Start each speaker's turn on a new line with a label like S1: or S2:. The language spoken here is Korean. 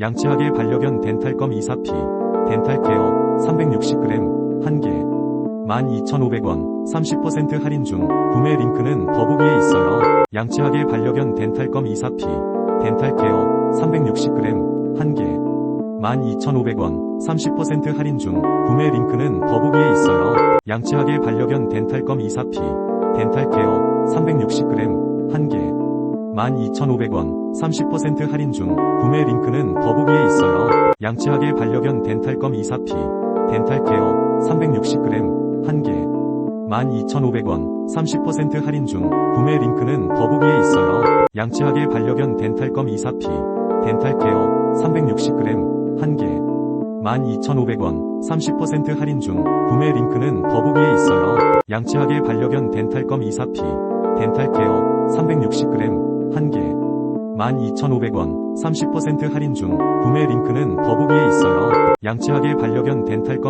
S1: 양치하게 반려견 덴탈검 24P, 덴탈케어 360g, 1개, 12,500원, 30% 할인 중, 구매 링크는 더보기에 있어요. 양치하게 반려견 덴탈검 24P, 덴탈케어 360g, 1개, 12,500원, 30% 할인 중, 구매 링크는 더보기에 있어요. 양치하게 반려견 덴탈검 24P, 덴탈케어 360g, 1개, 12,500원, 30% 할인 중, 구매 링크는 더보기에 있어요. 양치하게 반려견 덴탈검 24P, 덴탈케어 360g, 1개, 12,500원, 30% 할인 중, 구매 링크는 더보기에 있어요. 양치하게 반려견 덴탈검 24P, 덴탈케어 360g, 1개, 12,500원, 30% 할인 중, 구매 링크는 더보기에 있어요. 양치하게 반려견 덴탈검 24P, 덴탈케어 360g, 1개, 12,500원, 30% 할인 중, 구매 링크는 더보기에 있어요. 양치하게 반려견 덴탈검